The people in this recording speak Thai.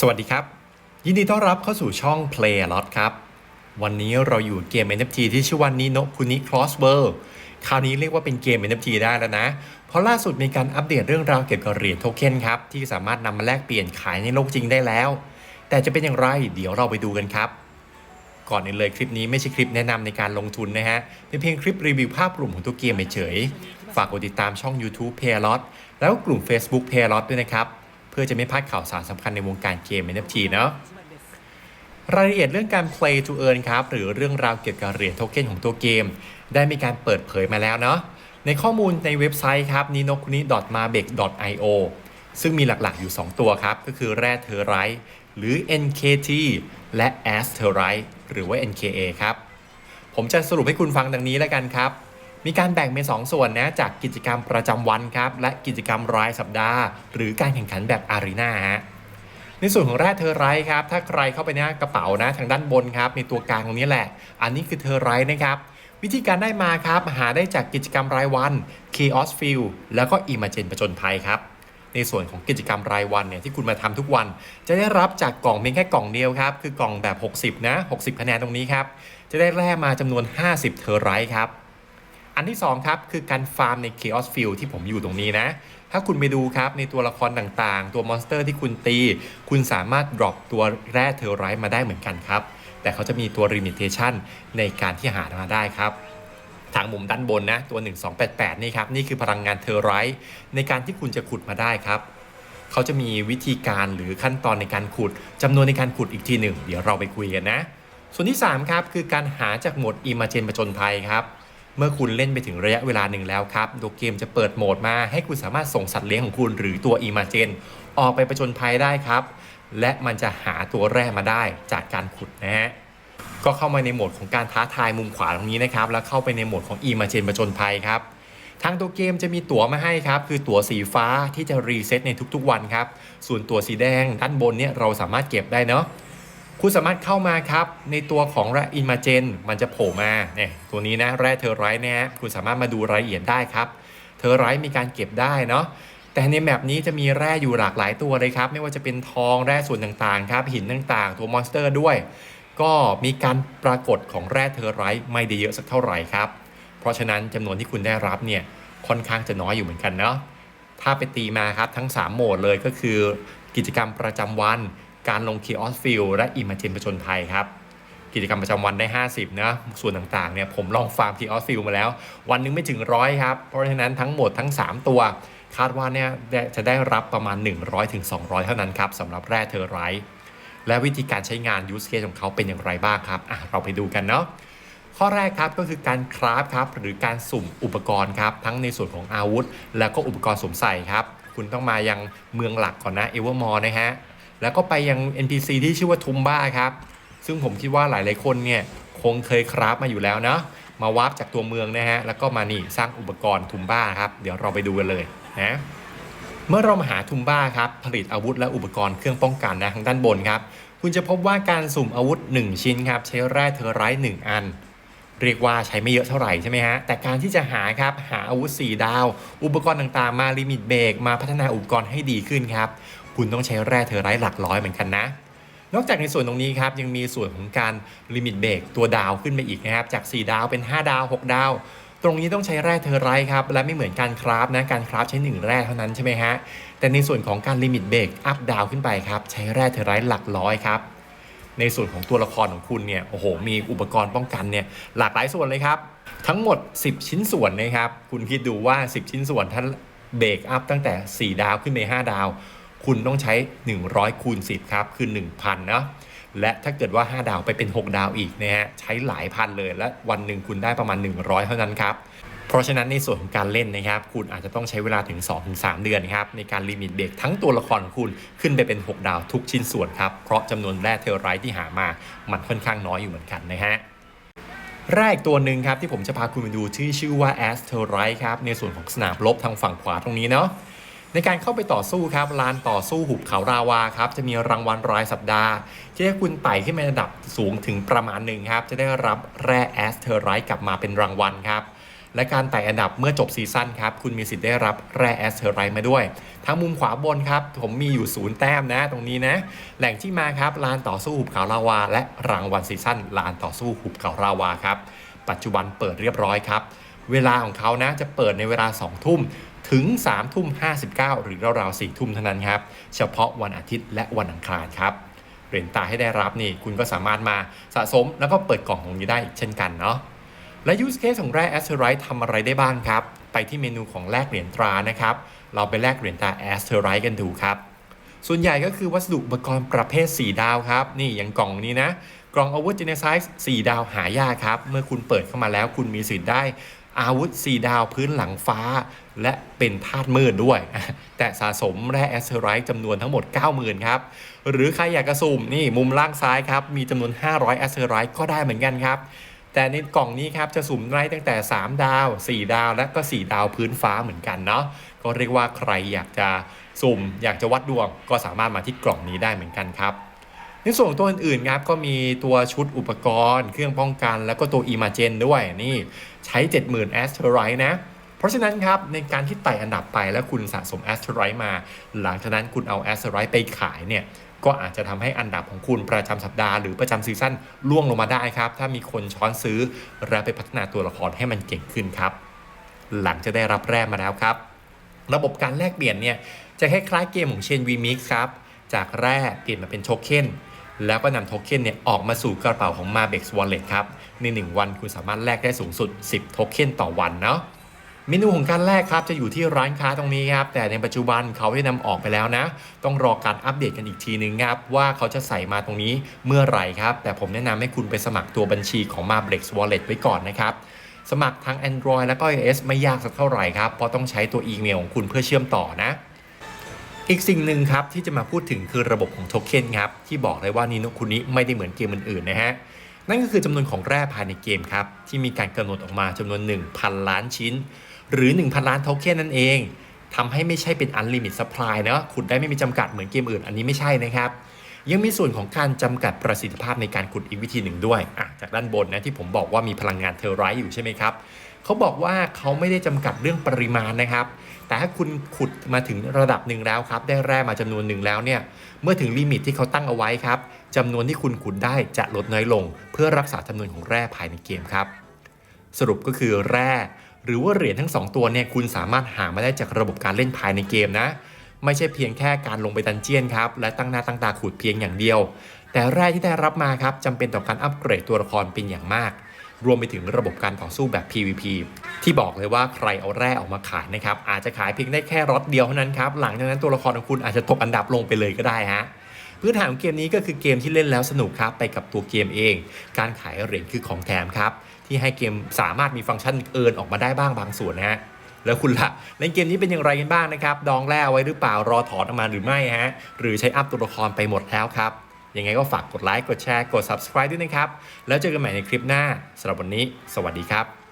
สวัสดีครับ ยินดีต้อนรับเข้าสู่ช่อง Play a Lot ครับ วันนี้เราอยู่เกม NFT ที่ชื่อว่านิโนคุนิ Cross World คราวนี้เรียกว่าเป็นเกม NFT ได้แล้วนะ เพราะล่าสุดมีการอัปเดตเรื่องราวเกี่ยวกับเหรียญโทเค็นครับ ที่สามารถนำมาแลกเปลี่ยนขายในโลกจริงได้แล้ว แต่จะเป็นอย่างไรเดี๋ยวเราไปดูกันครับ ก่อนอื่นเลยคลิปนี้ไม่ใช่คลิปแนะนำในการลงทุนนะฮะเป็นเพียงคลิปรีวิวภาพรวมของตัวเกมเฉยๆฝากกดติดตามช่อง YouTube p a y a l o t แล้วกลุ่ม Facebook p a y a l o t ด้วยนะครับ พื่อจะไม่พลาดข่าวสารสำคัญในวงการเกม NFT เนาะรายละเอียดเรื่องการ play to earn ครับ หรือเรื่องราวเกี่ยวกับเหรียญโทเค็นของตัวเกม ได้มีการเปิดเผยมาแล้วเนาะในข้อมูลในเว็บไซต์ครับ ninokuni.mabec.io ซึ่งมีหลักๆอยู่ 2 ตัวครับ ก็คือแร่เทอร์ไรต์หรือ NKT และ a s t e r i t e หรือว่า NKA ครับ ผมจะสรุปให้คุณฟังดังนี้แล้วกันครับ มีการแบ่งเป็น 2 ส่วนนะจากกิจกรรมประจำวันครับ และกิจกรรมรายสัปดาห์ หรือการแข่งขันแบบอารีนาฮะในส่วนของแร่เทอร์ไรครับ ถ้าใครเข้าไปในกระเป๋านะทางด้านบนครับ ในตัวกลางตรงนี้แหละ อันนี้คือเทอร์ไรนะครับวิธีการได้มาครับ หาได้จากกิจกรรมรายวัน Chaos f i e l แล้วก็ Imagine ประจนภัยครับ ในส่วนของกิจกรรมรายวันเนี่ยที่คุณมาทำทุกวัน จะได้รับจากกล่องเพียงแค่กล่องเดียวครับ คือกล่องแบบ 60 นะ 60คะแนนตรงนี้ครับ จะได้แร่มาจำนวน 50 เทอร์ไรครับ อันที่2ครับคือการฟาร์มใน Chaos Field ที่ผมอยู่ตรงนี้นะ ถ้าคุณไปดูครับในตัวละครต่างๆ ตัวมอนสเตอร์ที่คุณตี คุณสามารถ drop ตัวแร่เทอร์ไรต์มาได้เหมือนกันครับ แต่เขาจะมีตัว limitation ในการที่หามาได้ครับทางมุมด้านบนนะ ตัว 1288 นี่ครับ นี่คือพลังงานเทอร์ไรต์ในการที่คุณจะขุดมาได้ครับ เขาจะมีวิธีการหรือขั้นตอนในการขุดจำนวนในการขุดอีกทีหนึ่ง เดี๋ยวเราไปคุยกันนะ ส่วนที่ 3 ครับ คือการหาจากหมด Imagine ประจนภัยครับ เมื่อคุณเล่นไปถึงระยะเวลาหนึ่งแล้วครับตัวเกมจะเปิดโหมดมาให้คุณสามารถส่งสัตว์เลี้ยงของคุณหรือตัว Imagine ออกไปประจนภัยได้ครับ และมันจะหาตัวแร่มาได้จากการขุดนะฮะก็เข้ามาในโหมดของการท้าทายมุมขวาตรงนี้นะครับ แล้วเข้าไปในโหมดของ Imagine ประจนภัยครับทางตัวเกมจะมีตั๋วมาให้ครับ คือตั๋วสีฟ้าที่จะรีเซ็ตในทุกๆวันครับ ส่วนตั๋วสีแดงด้านบนเนี่ยเราสามารถเก็บได้เนาะ คุณสามารถเข้ามาครับ ในตัวของแร่อินมาเจน มันจะโผล่มาเนี่ยตัวนี้นะแร่เทอร์ไรท์เนี่ยฮะคุณสามารถมาดูรายละเอียดได้ครับ เทอร์ไรท์มีการเก็บได้เนาะแต่ในแมปนี้จะมีแร่อยู่หลากหลายตัวเลยครับ ไม่ว่าจะเป็นทองแร่ส่วนต่างๆครับหินต่างๆ ตัวมอนสเตอร์ด้วย ก็มีการปรากฏของแร่เทอร์ไรท์ไม่ได้เยอะสักเท่าไหร่ครับ เพราะฉะนั้นจำนวนที่คุณได้รับเนี่ยค่อนข้างจะน้อยอยู่เหมือนกันเนาะถ้าไปตีมาครับทั้ง 3 โหมดเลยก็คือกิจกรรมประจำวัน การลง Chaos Field และ Imagine ประจนภัยครับ กิจกรรมประจำวันได้ 50นะส่วนต่างๆเนี่ยผมลองฟาร์ม Chaos Field มาแล้ว วันหนึงไม่ถึงร้อยครับ เพราะฉะนั้นทั้งหมดทั้ง 3 ตัว คาดว่าเนี่ยจะได้รับประมาณ 100-200ถึง200เท่านั้นครับสำหรับแร่เทอร์ไรท์และวิธีการใช้งาน use case ของเขาเป็นอย่างไรบ้างครับอะเราไปดูกันเนาะข้อแรกครับก็คือการคราฟครับหรือการสุ่มอุปกรณ์ครับทั้งในส่วนของอาวุธ แล้วก็อุปกรณ์สวมใส่ครับ คุณต้องมายังเมืองหลักก่อนนะเอเวอร์มอร์นะฮะ แล้วก็ไปยัง NPC ที่ชื่อว่าทุมบ้าครับ ซึ่งผมคิดว่าหลายๆคนเนี่ยคงเคยคราฟมาอยู่แล้วเนาะมาวาร์ปจากตัวเมืองนะฮะ แล้วก็มานี่สร้างอุปกรณ์ทุมบ้าครับ เดี๋ยวเราไปดูกันเลยนะ เมื่อเรามาหาทุมบ้าครับ ผลิตอาวุธและอุปกรณ์เครื่องป้องกันนะทางด้านบนครับ คุณจะพบว่าการสุ่มอาวุธ 1 ชิ้นครับ ใช้แร่เทอร์ไรต์1อัน เรียกว่าใช้ไม่เยอะเท่าไหร่ใช่ไหมฮะ แต่การที่จะหาครับ หาอาวุธ 4 ดาว อุปกรณ์ต่างๆ มาลิมิตเบรกมาพัฒนาอุปกรณ์ให้ดีขึ้นครับ คุณต้องใช้แร่เทอร์ไรต์หลักร้อยเหมือนกันนะ นอกจากในส่วนตรงนี้ครับยังมีส่วนของการลิมิตเบรกตัวดาวขึ้นไปอีกนะครับจาก 4 ดาวเป็น 5 ดาว 6 ดาว ตรงนี้ต้องใช้แร่เทอร์ไรต์ครับและไม่เหมือนการคราฟนะการคราฟใช้ 1 แร่เท่านั้นใช่ไหมฮะแต่ในส่วนของการลิมิตเบรกอัพดาวขึ้นไปครับใช้แร่เทอร์ไรต์หลักร้อยครับในส่วนของตัวละครของคุณเนี่ยโอ้โหมีอุปกรณ์ป้องกันเนี่ยหลากหลายส่วนเลยครับ ทั้งหมด 10 ชิ้นส่วนนะครับ คุณคิดดูว่า 10 ชิ้นส่วนถ้าเบรกอัพตั้งแต่ 4 ดาวขึ้นไป5ดาว คุณต้องใช้ 100 คูณ 10 ครับ คือ 1,000นะและถ้าเกิดว่า 5 ดาวไปเป็น 6 ดาวอีกนะฮะใช้หลายพันเลยและวันหนึ่งคุณได้ประมาณ 100 เท่านั้นครับเพราะฉะนั้นในส่วนของการเล่นนะครับ คุณอาจจะต้องใช้เวลาถึง 2-3 เดือนครับในการลิมิตเบรกทั้งตัวละครของคุณขึ้นไปเป็น 6 ดาวทุกชิ้นส่วนครับ เพราะจำนวนแร่เทอร์ไรท์ที่หามา มันค่อนข้างน้อยอยู่เหมือนกันนะฮะแรกตัวหนึ่งครับที่ผมจะพาคุณไปดูที่อชื่อว่า a s t e r i t e ครับในส่วนของสนามรบทางฝั่งขวาตรงนี้เนาะ ในการเข้าไปต่อสู้ครับลานต่อสู้หุบเขาราวาครับจะมีรางวัลรายสัปดาห์ที่ให้คุณไต่ขึ้นไประดับสูงถึงประมาณหนึ่งครับจะได้รับแร่ a s t e r i t e กลับมาเป็นรางวัลครับและการไต่อันดับเมื่อจบซีซั่นครับ คุณมีสิทธิ์ได้รับแร่แอสเทอไรต์มาด้วย ทั้งมุมขวาบนครับ ผมมีอยู่ศูนย์แต้มนะ ตรงนี้นะ แหล่งที่มาครับ ลานต่อสู้หุบเขาลาวา และรางวัลซีซั่นลานต่อสู้หุบเขาลาวาครับ ปัจจุบันเปิดเรียบร้อยครับ เวลาของเขานะจะเปิดในเวลา2ทุ่ม ถึง3ทุ่ม59 หรือราวๆ4ทุ่มเท่านั้นครับ เฉพาะวันอาทิตย์และวันอังคารครับเหรียญตาให้ได้รับนี่คุณก็สามารถมาสะสมแล้วก็เปิดกล่องของนี้ได้อีกเช่นกันเนาะและ use case ของแร่ a s t e r i t e ทำอะไรได้บ้างครับ ไปที่เมนูของแลกเหรียญตรานะครับ เราไปแลกเหรียญตรา a s t e r i t e กันดูครับ ส่วนใหญ่ก็คือวัสดุอุปกรณ์ประเภท 4 ดาวครับ นี่อย่างกล่องนี้นะ กล่องอาวุธ Genesis 4 ดาวหายากครับ เมื่อคุณเปิดเข้ามาแล้วคุณมีสิทธิ์ได้ อาวุธ 4 ดาวพื้นหลังฟ้า และเป็นธาตุมืดด้วย แต่สะสมแร่แอสเทอไรต์จำนวนทั้งหมด 90,000 ครับ หรือใครอยากกระสุ่มนี่มุมล่างซ้ายครับ มีจำนวน 500แอสเทอไรต์ก็ได้เหมือนกันครับ แต่ในกล่องนี้ครับจะสุ่มได้ตั้งแต่ 3 ดาว 4 ดาว และก็ 4 ดาวพื้นฟ้าเหมือนกันเนาะก็เรียกว่าใครอยากจะสุ่ม อยากจะวัดดวงก็สามารถมาที่กล่องนี้ได้เหมือนกันครับ ในส่วนตัวอื่นๆครับก็มีตัวชุดอุปกรณ์ เครื่องป้องกัน แล้วก็ตัว i m a g e n ด้วยนี่ใช้ 70,000 a s t e r i t e นะ เพราะฉะนั้นครับ ในการที่ไต่อันดับไปแล้วคุณสะสม a s t e r i t e มา หลังจากนั้นคุณเอา a s t e r i t e ไปขายเนี่ยก็อาจจะทำให้อันดับของคุณประจำสัปดาห์หรือประจำซีซั่นล่วงลงมาได้ครับ ถ้ามีคนช้อนซื้อและไปพัฒนาตัวละครให้มันเก่งขึ้นครับ หลังจะได้รับแร่มาแล้วครับ ระบบการแลกเปลี่ยนเนี่ยจะคล้ายๆเกมของเชน V Mix ครับ จากแร่เปลี่ยนมาเป็นโทเค็น แล้วก็นำโทเค็นเนี่ยออกมาสู่กระเป๋าของ Marbex Wallet ครับใน 1 วันคุณสามารถแลกได้สูงสุด 10 โทเค็นต่อวันเนาะเมนูของการแลกครับจะอยู่ที่ร้านค้าตรงนี้ครับ แต่ในปัจจุบันเขาได้นำออกไปแล้วนะ ต้องรอการอัปเดตกันอีกทีนึงครับ ว่าเขาจะใส่มาตรงนี้เมื่อไหร่ครับ แต่ผมแนะนำให้คุณไปสมัครตัวบัญชีของ Marbex Wallet ไว้ก่อนนะครับ สมัครทั้ง Android แล้วก็ iOS ไม่ยากสักเท่าไหร่ครับ เพราะต้องใช้ตัวอีเมลของคุณเพื่อเชื่อมต่อนะ อีกสิ่งหนึ่งครับที่จะมาพูดถึงคือระบบของโทเค็นครับที่บอกเลยว่านิโนคุนิไม่ได้เหมือนเกมอื่นๆนะฮะนั่นก็คือจำนวนของแร่ภายในเกมครับที่มีการกำหนดออกมาจำนวน 1,000 ล้านชิ้น หรือ 1,000 ล้านโทเค็นนั่นเองทำให้ไม่ใช่เป็น unlimited supply เนาะขุดได้ไม่มีจำกัดเหมือนเกมอื่นอันนี้ไม่ใช่นะครับยังมีส่วนของการจำกัดประสิทธิภาพในการขุดอีกวิธีหนึ่งด้วยจากด้านบนนะที่ผมบอกว่ามีพลังงานเทอร์ไรต์อยู่ใช่ไหมครับ เขาบอกว่าเขาไม่ได้จำกัดเรื่องปริมาณนะครับ แต่ถ้าคุณขุดมาถึงระดับหนึ่งแล้วครับ ได้แร่มาจำนวนหนึ่งแล้วเนี่ย เมื่อถึงลิมิตที่เขาตั้งเอาไว้ครับจำนวนที่คุณขุดได้จะลดน้อยลง เพื่อรักษาจำนวนของแร่ภายในเกมครับ สรุปก็คือแร่ หรือว่าเหรียญทั้ง 2 ตัวเนี่ยคุณสามารถหามาได้จากระบบการเล่นภายในเกมนะ ไม่ใช่เพียงแค่การลงไปดันเจียนครับและตั้งหน้าตั้งตาขุดเพียงอย่างเดียว แต่แร่ที่ได้รับมาครับจำเป็นต่อการอัปเกรดตัวละครเป็นอย่างมาก รวมไปถึงระบบการต่อสู้แบบ PVP ที่บอกเลยว่าใครเอาแร่ออกมาขายนะครับอาจจะขายเพียงได้แค่รถเดียวเท่านั้นครับหลังจากนั้นตัวละครของคุณอาจจะตกอันดับลงไปเลยก็ได้ฮะพื้นฐานของเกมนี้ก็คือเกมที่เล่นแล้วสนุกครับไปกับตัวเกมเอง การขายเหรียญคือของแถมครับที่ให้เกมสามารถมีฟังก์ชันเอินออกมาได้บ้างบางส่วนนะฮะแล้วคุณละเล่นเกมนี้เป็นอย่างไรกันบ้างนะครับ ดองแร่ไว้หรือเปล่ารอถอนออกมาหรือไม่ฮะหรือใช้อัพตัวละครไปหมดแล้วครับ ยังไงก็ฝากกดไลค์กดแชร์กด subscribe ด้วยนะครับ แล้วเจอกันใหม่ในคลิปหน้าสำหรับวันนี้ สวัสดีครับ